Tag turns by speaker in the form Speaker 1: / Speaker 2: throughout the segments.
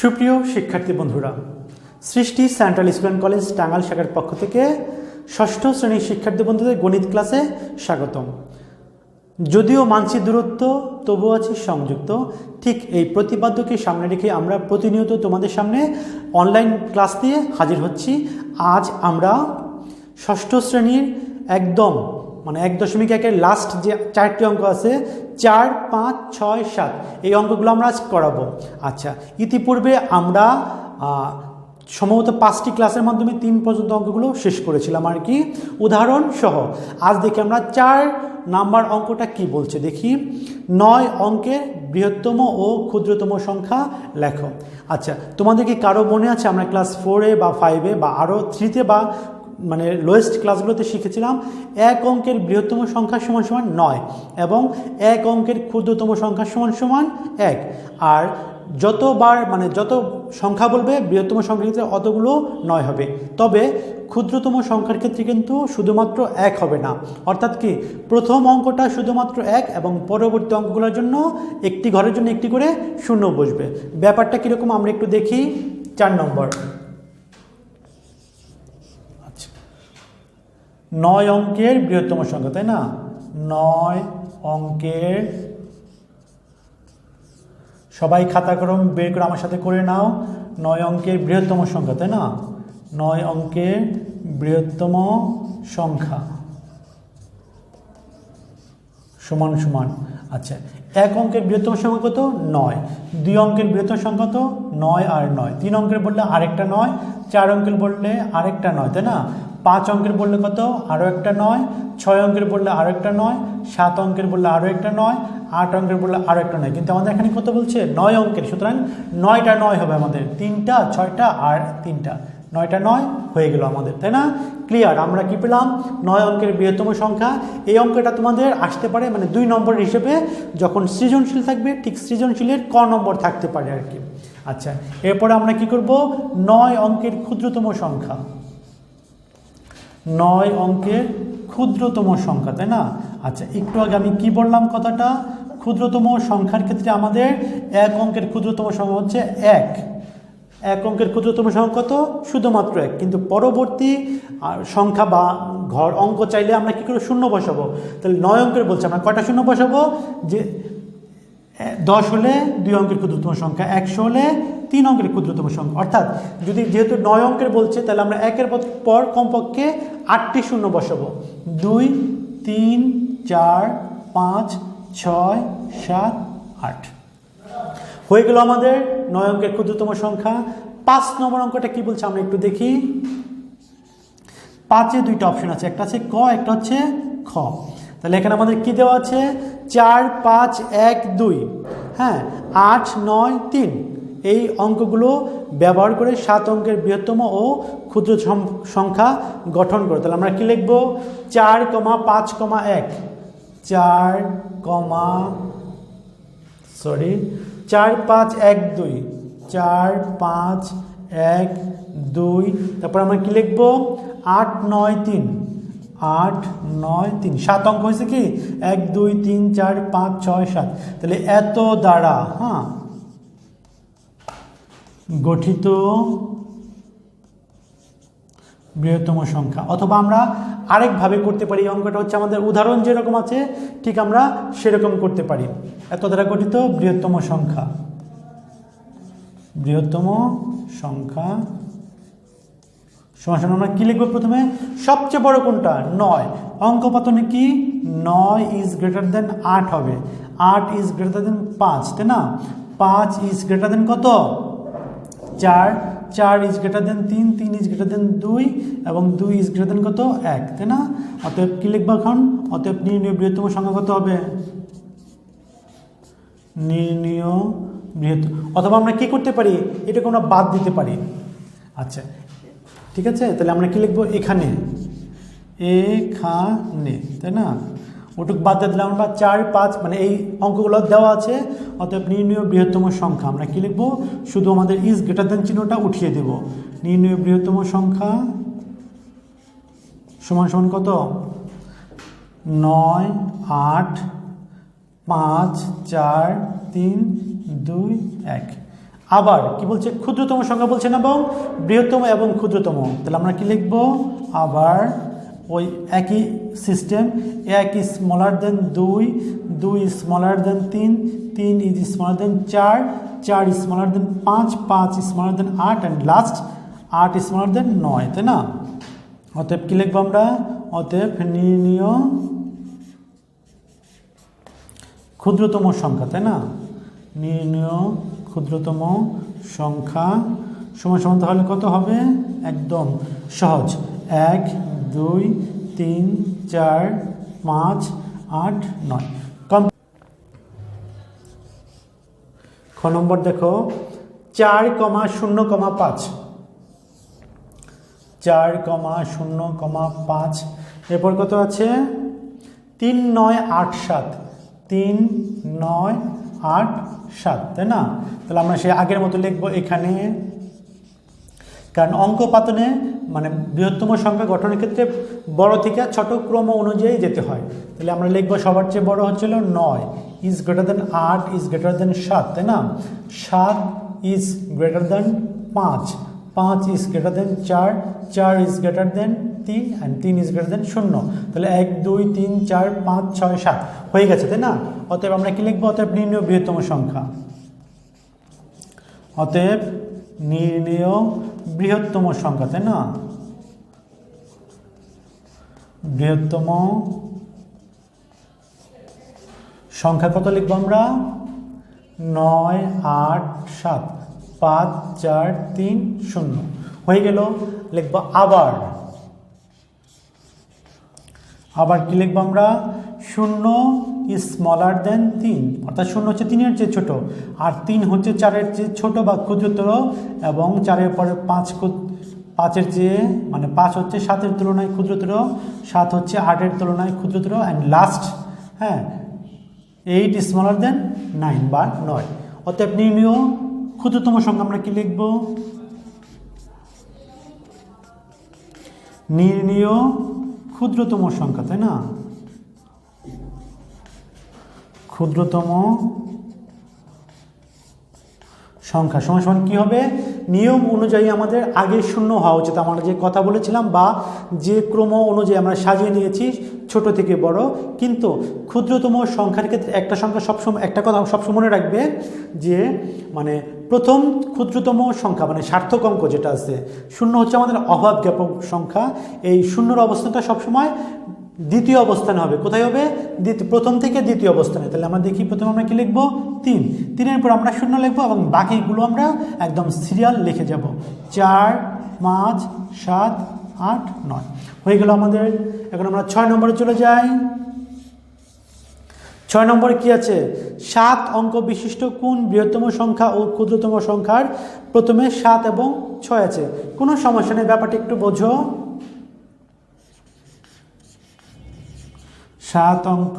Speaker 1: সুপ্রিয় শিক্ষার্থী বন্ধুরা, Srishti central school and college Tangail শাখার পক্ষ থেকে ষষ্ঠ শ্রেণির শিক্ষার্থী বন্ধুদের গণিত ক্লাসে স্বাগতম। যদিও মানছি দূরত্ব তবুও আছে সংযুক্ত, ঠিক এই প্রতিপাদ্যকে সামনে রেখে আমরা প্রতিনিয়ত তোমাদের সামনে অনলাইন ক্লাস দিয়ে হাজির হচ্ছি। আজ আমরা ষষ্ঠ শ্রেণির একদম মানে এক দশমিক একের লাস্ট যে চারটি অঙ্ক আছে, চার, পাঁচ, ছয়, সাত, এই অঙ্কগুলো আমরা আজ করাবো। আচ্ছা ইতিপূর্বে আমরা সম্ভবত পাঁচটি ক্লাসের মাধ্যমে তিন পর্যন্ত অঙ্কগুলো শেষ করেছিলাম আর কি। উদাহরণ সহ, আজ দেখি আমরা চার নাম্বার অঙ্কটা কি বলছে। দেখি, নয় অঙ্কের বৃহত্তম ও ক্ষুদ্রতম সংখ্যা লেখো। আচ্ছা তোমাদের কি কারও মনে আছে আমরা ক্লাস ফোরে বা ফাইভে বা আরও থ্রিতে বা মানে লোয়েস্ট ক্লাসগুলোতে শিখেছিলাম, এক অঙ্কের বৃহত্তম সংখ্যা সমান সমান নয় এবং এক অঙ্কের ক্ষুদ্রতম সংখ্যা সমান সমান এক। আর যতবার মানে যত সংখ্যা বলবে, বৃহত্তম সংখ্যার ক্ষেত্রে অতগুলো নয় হবে। তবে ক্ষুদ্রতম সংখ্যার ক্ষেত্রে কিন্তু শুধুমাত্র এক হবে না। অর্থাৎ কি? প্রথম অঙ্কটা শুধুমাত্র এক এবং পরবর্তী অঙ্কগুলোর জন্য একটি ঘরের জন্য একটি করে শূন্য বসবে। ব্যাপারটা কীরকম? আমরা একটু দেখি। চার নম্বর। নয় অঙ্কের বৃহত্তম সংখ্যা, তাই না? নয় অঙ্কের। সবাই খাতা কলম বের করে আমার সাথে করে নাও। নয় অঙ্কের বৃহত্তম সংখ্যা, তাই না? নয় অঙ্কের বৃহত্তম সংখ্যা। সমান সমান। আচ্ছা এক অঙ্কের বৃহত্তম সংখ্যা কত? নয়। দুই অঙ্কের বৃহত্তম সংখ্যা তো নয় আর নয়। তিন অঙ্কের বললে আরেকটা নয়, চার অঙ্কের বললে আরেকটা নয়, তাই না? পাঁচ অঙ্কের বললে কত? আরও একটা নয়। ছয় অঙ্কের বললে আরও একটা নয়। সাত অঙ্কের বললে আরও একটা নয়। আট অঙ্কের বললে আরও একটা নয়। কিন্তু আমাদের এখানে কত বলছে? নয় অঙ্কের। সুতরাং নয়টা নয় হবে আমাদের। তিনটা, ছয়টা আর তিনটা। নয়টা নয় হয়ে গেল আমাদের। তাই না? ক্লিয়ার আমরা কি পেলাম? নয় অঙ্কের বৃহত্তম সংখ্যা। এই অঙ্কটা তোমাদের আসতে পারে মানে দুই নম্বর হিসেবে যখন সৃজনশীল থাকবে, ঠিক সৃজনশীলের ক নম্বর থাকতে পারে আর কি। আচ্ছা এরপরে আমরা কি করব? নয় অঙ্কের ক্ষুদ্রতম সংখ্যা। নয় অঙ্কের ক্ষুদ্রতম সংখ্যা, তাই না? আচ্ছা একটু আগে আমি কি বললাম কথাটা? ক্ষুদ্রতম সংখ্যার ক্ষেত্রে আমাদের এক অঙ্কের ক্ষুদ্রতম সংখ্যা হচ্ছে এক। এক অঙ্কের ক্ষুদ্রতম সংখ্যা কত? শুধুমাত্র এক। কিন্তু পরবর্তী সংখ্যা বা ঘর, অঙ্ক চাইলে আমরা কী করে শূন্য বসাবো? তাহলে নয় অঙ্কের বলছে, আমরা কয়টা শূন্য বসাবো? যে দশ হলে দুই অঙ্কের ক্ষুদ্রতম সংখ্যা, একশো হলে তিন অঙ্কের ক্ষুদ্রতম সংখ্যা। অর্থাৎ যদি যেহেতু নয় অঙ্কের বলছে, তাহলে আমরা একের পর- কমপক্ষে আটটি শূন্য বসাবো। দুই, তিন, চার, পাঁচ, ছয়, সাত, আট। হয়ে গেল আমাদের নয় অঙ্কের ক্ষুদ্রতম সংখ্যা। পাঁচ নম্বর অঙ্কটা কি বলছে আমরা একটু দেখি। পাঁচে দুইটা অপশন আছে। একটা আছে ক, একটা হচ্ছে খ। তাহলে এখানে আমাদের কি দেওয়া আছে? চার, পাঁচ, এক, দুই। হ্যাঁ আট, নয়, তিন। এই অঙ্কগুলো ব্যবহার করে সাত অঙ্কের বৃহত্তম ও ক্ষুদ্র সংখ্যা গঠন করে। তাহলে আমরা কি লিখব? চার কমা পাঁচ কমা এক। চার কমা, সরি, চার পাঁচ এক দুই। চার পাঁচ এক দুই। তারপর আমরা কি লিখব? আট নয় তিন। আট নয় তিন। সাত অঙ্ক হয়েছে কি? এক, দুই, তিন, চার, পাঁচ, ছয়, সাত। তাহলে এত দ্বারা হ্যাঁ গঠিত বৃহত্তম সংখ্যা। অথবা আমরা আরেকভাবে করতে পারি অঙ্কটা হচ্ছে আমাদের উদাহরণ যেরকম আছে, ঠিক আমরা সেরকম করতে পারি। এত দ্বারা গঠিত বৃহত্তম সংখ্যা। বৃহত্তম সংখ্যা। সমান আমরা কি লিখব প্রথমে? সবচেয়ে বড় কোনটা? নয়। অঙ্ক পাতনে কি? নয় ইজ গ্রেটার দেন আট হবে। আট ইজ গ্রেটার দেন পাঁচ, তাই না? পাঁচ ইজ গ্রেটার দেন কত? চার চার ইজ গ্রেটার দেন তিন তিন ইজ গ্রেটার দেন দুই, এবং দুই ইজ গ্রেটার দেন কত? এক, তাই না? অতএব কী লিখব এখন? অতএব নির্ণয় বৃহত্তম সংখ্যা কত হবে? নির্ণয় বৃহত্ত, অথবা আমরা কি করতে পারি? এটাকে আমরা বাদ দিতে পারি। আচ্ছা ঠিক আছে? তাহলে আমরা কি লিখব? এখানে। এখানে, তাই না? ওটুক বাদ দিয়ে দিলাম আমরা চার, পাঁচ মানে এই অঙ্কগুলো দেওয়া আছে। অতএব নির্ণয় বৃহত্তম সংখ্যা। আমরা কী লিখব? শুধু আমাদের ইজ গ্রেটার দেন চিহ্নটা উঠিয়ে দেব। নির্ণয় বৃহত্তম সংখ্যা সমান সমান কত? নয়, আট, পাঁচ, চার, তিন, দুই, এক। আবার কি বলছে? ক্ষুদ্রতম সংখ্যা বলছেন এবং বৃহত্তম এবং ক্ষুদ্রতম। তাহলে আমরা কি লিখব? আবার ওই একই সিস্টেম এক ইজ স্মলার দেন দুই দুই স্মলার দেন তিন তিন ইজ স্মলার দেন চার চার স্মলার দেন পাঁচ পাঁচ স্মলার দেন আট অ্যান্ড লাস্ট আট স্মলার দেন নয়, তাই না? অতএব কী লিখব আমরা? অতএব নির্ণীয় ক্ষুদ্রতম সংখ্যা, তাই না? নির্ণীয় ক্ষুদ্রতম সংখ্যা। সমান সমান তাহলে কত হবে? একদম সহজ। এক দুই, তিন, চার, পাঁচ, আট, নয়। কম খ নম্বর দেখো। চার কমা শূন্য কমা পাঁচ। চার কমা শূন্য কমা পাঁচ। এরপর কত আছে? তিন, নয়, আট, সাত। তিন, নয়, আট, সাত, তাই না? তাহলে আমরা সে আগের মতো লিখব এখানে। কারণ অঙ্ক পাতনে মানে বৃহত্তম সংখ্যা গঠনের ক্ষেত্রে বড় থেকে ছোট ক্রম অনুযায়ী যেতে হয়। তাহলে আমরা লিখব সবার চেয়ে বড় হচ্ছিল নয়। ইজ গ্রেটার দেন আট ইজ গ্রেটার দেন সাত, তাই না? সাত ইজ গ্রেটার দেন পাঁচ। পাঁচ ইজ গ্রেটার দেন চার। চার ইজ গ্রেটার দেন তিন অ্যান্ড তিন ইজ গ্রেটার দেন শূন্য। তাহলে এক, দুই, তিন, চার, পাঁচ, ছয়, সাত। হয়ে গেছে, তাই না? অতএব আমরা কি লিখব? অতএব নির্ণয় বৃহত্তম সংখ্যা। অতএব নির্ণেয় বৃহত্তম সংখ্যা, তাই না? বৃহত্তম সংখ্যা কত লিখব আমরা? নয়, আট, সাত, পাঁচ, চার, তিন, শূন্য। হয়ে গেল, লিখব আবার। আবার কি লিখব আমরা? শূন্য ইজ স্মলার দেন তিন। অর্থাৎ শূন্য হচ্ছে তিনের চেয়ে ছোট। আর তিন হচ্ছে চারের চেয়ে ছোট বা ক্ষুদ্রতর এবং চারের পরে পাঁচ পাঁচের চেয়ে মানে পাঁচ হচ্ছে সাতের তুলনায় ক্ষুদ্রতর, সাত হচ্ছে আটের তুলনায় ক্ষুদ্রতর অ্যান্ড লাস্ট হ্যাঁ এইট স্মলার দেন নাইন বা নয়। অতএব নির্ণীয় ক্ষুদ্রতম সংখ্যা আমরা কি লিখব? নির্ণীয় ক্ষুদ্রতম সংখ্যা, তাই না? ক্ষুদ্রতম সংখ্যা। সমান সমান কী হবে? নিয়ম অনুযায়ী আমাদের আগে শূন্য হওয়া উচিত। আমরা যে কথা বলেছিলাম বা যে ক্রম অনুযায়ী আমরা সাজিয়ে নিয়েছি, ছোট থেকে বড়। কিন্তু ক্ষুদ্রতম সংখ্যার ক্ষেত্রে একটা সংখ্যা সবসময় একটা কথা সবসময় মনে রাখবে যে মানে প্রথম ক্ষুদ্রতম সংখ্যা মানে সার্থক অঙ্ক যেটা আছে, শূন্য হচ্ছে আমাদের অভাব জ্ঞাপক সংখ্যা। এই শূন্যর অবস্থানটা সবসময় দ্বিতীয় অবস্থানে হবে। কোথায় হবে? প্রথম থেকে দ্বিতীয় অবস্থানে। তাহলে আমরা দেখি প্রথমে আমরা কি লিখব? তিন। তিনের পর আমরা শূন্য লিখব এবং বাকিগুলো আমরা একদম সিরিয়াল লিখে যাব। চার, পাঁচ, সাত, আট, নয়। হয়ে গেল আমাদের। এখন আমরা ছয় নম্বরে চলে যাই। ছয় নম্বরে কি আছে? সাত অঙ্ক বিশিষ্ট কোন বৃহত্তম সংখ্যা ও ক্ষুদ্রতম সংখ্যার প্রথমে সাত এবং ছয় আছে। কোনো সমস্যা নেই, ব্যাপারটা একটু বোঝো। সাত অঙ্ক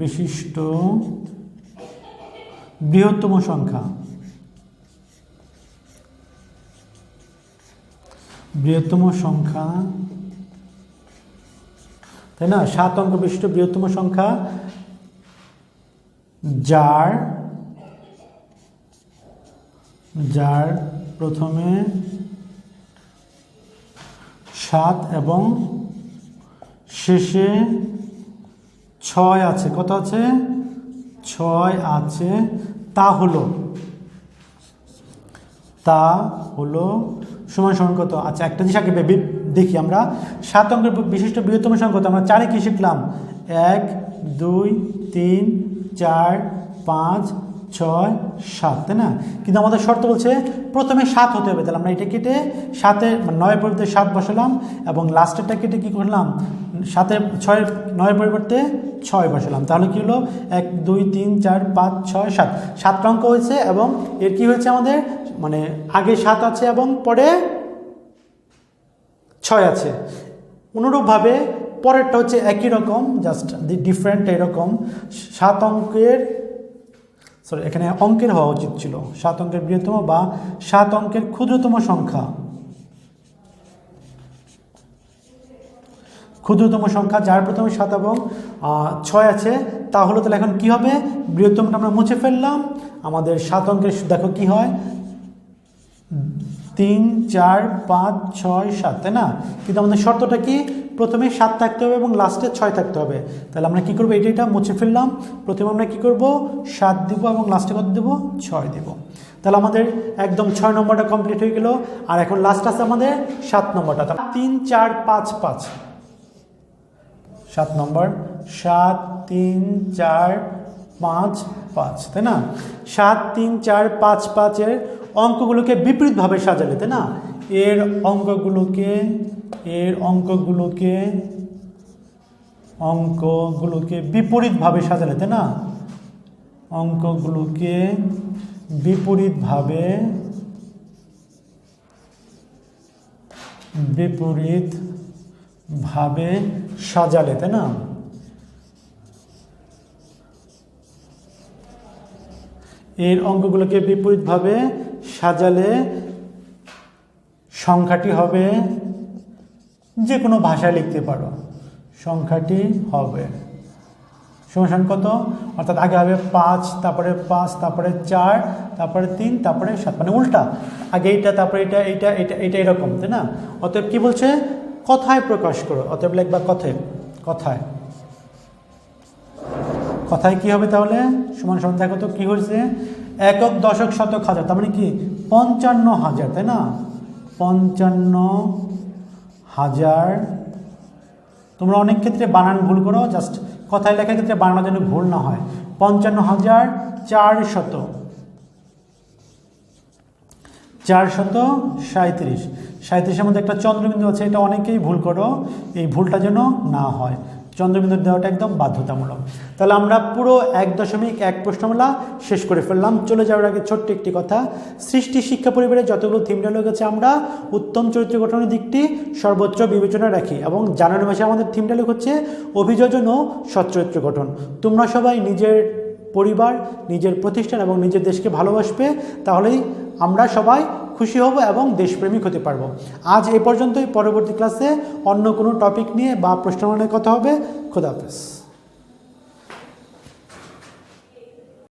Speaker 1: বিশিষ্ট বৃহত্তম সংখ্যা। বৃহত্তম সংখ্যা, তাই না? সাত অঙ্ক বিশিষ্ট বৃহত্তম সংখ্যা, যার যার প্রথমে সাত এবং শেষে ছয় আছে, কত আছে? ছয় আছে, তা হলো তা হলো সমান সমান কত? আচ্ছা একটা জিনিস আগে দেখি আমরা। সাত অঙ্কের বিশিষ্ট বৃহত্তম সংখ্যা আমরা চারে কি শিখলাম? এক, দুই, তিন, চার, পাঁচ ছয়, সাত, তাই না? কিন্তু আমাদের শর্ত বলছে, প্রথমে সাত হতে হবে। তাহলে আমরা এটা কেটে সাতে মানে নয়ের পরিবর্তে সাত বসালাম এবং লাস্টেরটা কেটে কী করলাম? সাতে ছয় নয় পরিবর্তে ছয় বসালাম। তাহলে কী হলো? এক, দুই, তিন, চার, পাঁচ, ছয়, সাত। সাতটা অঙ্ক হয়েছে এবং এর কি হয়েছে আমাদের? মানে আগে সাত আছে এবং পরে ছয় আছে। অনুরূপভাবে পরেরটা হচ্ছে একই রকম, জাস্ট দি ডিফারেন্ট এরকম। সাত অঙ্কের সরি এখানে অঙ্কের হওয়া উচিত ছিল। সাত অঙ্কের বৃহত্তম বা সাত অঙ্কের ক্ষুদ্রতম সংখ্যা। ক্ষুদ্রতম সংখ্যা যার প্রথমে সাত এবং ছয় আছে তাহলে তাহলে এখন কি হবে? বৃহত্তমটা আমরা মুছে ফেললাম। আমাদের সাত অঙ্কের দেখো কি হয়? তিন, চার, পাঁচ, ছয়, সাত, তাই না? কিন্তু আমাদের শর্তটা কি? প্রথমে সাত থাকতে হবে এবং লাস্টে ছয় থাকতে হবে। তাহলে আমরা কি করব? এটা মুছে ফেললাম। প্রথমে আমরা কি করব? সাত দিব এবং লাস্টে কত দেবো? ছয় দেব। তাহলে আমাদের একদম ছয় নম্বরটা কমপ্লিট হয়ে গেল। আর এখন লাস্ট আছে আমাদের সাত নম্বরটা। তিন, চার, পাঁচ পাঁচ। সাত নম্বর। সাত, তিন, চার, পাঁচ পাঁচ, তাই না? সাত, তিন, চার, পাঁচ, পাঁচের অঙ্কগুলোকে বিপরীতভাবে সাজালে, তাই না? এর অঙ্কগুলোকে এর অঙ্কগুলোকে অঙ্কগুলোকে বিপরীতভাবে সাজালে, তাই না? অঙ্কগুলোকে বিপরীতভাবে বিপরীত ভাবে সাজালে, তাই না? এর অঙ্কগুলোকে বিপরীতভাবে সাজালে সংখ্যাটি হবে যে কোনো ভাষায় লিখতে পারো। সংখ্যাটি হবে। সমান কত? অর্থাৎ আগে হবে পাঁচ, তারপরে পাঁচ, তারপরে চার, তারপরে তিন, তারপরে সাত। মানে উল্টা। আগে এইটা, তারপরে এটা এইটা এটা এটা এরকম, তাই না? অতএব কি বলছে? কথায় প্রকাশ করো। অতএব লিখবা কথায়। কথায়। কথায় কি হবে তাহলে? সমান সমান দেখো তো কি হয়েছে? একক দশক শতক হাজার, তার মানে কি? পঞ্চান্ন হাজার, তাই না? পঞ্চান্ন হাজার। তোমরা অনেক ক্ষেত্রে বানান ভুল করো জাস্ট কথায় লেখার ক্ষেত্রে বানানোর জন্য ভুল না হয়। পঞ্চান্ন হাজার চার শত চার শত সাঁত্রিশ সাঁত্রিশের মধ্যে একটা চন্দ্রবিন্দু আছে, এটা অনেকেই ভুল করো, এই ভুলটা যেন না হয়। চন্দ্রবিন্দু দেওয়াটা একদম বাধ্যতামূলক। তাহলে আমরা পুরো এক দশমিক এক প্রশ্নমালা শেষ করে ফেললাম। চলে যাওয়ার আগে ছোট্ট একটি কথা। সৃষ্টি শিক্ষা পরিবারের যতগুলো থিম ডায়লগ আছে, আমরা উত্তম চরিত্র গঠনের দিকটি সর্বোচ্চ বিবেচনা রাখি এবং জানুয়ারি মাসে আমাদের থিম ডায়লগ হচ্ছে অভিযোজন ও সচ্চরিত্র গঠন। তোমরা সবাই নিজের পরিবার, নিজের প্রতিষ্ঠান এবং নিজের দেশকে ভালোবাসবে, তাহলেই আমরা সবাই খুশি হব এবং দেশপ্রেমিক হতে পারব। আজ এ পর্যন্তই। পরবর্তী ক্লাসে অন্য কোনো টপিক নিয়ে বা প্রশ্ন কথা হবে। খোদাহাফেজ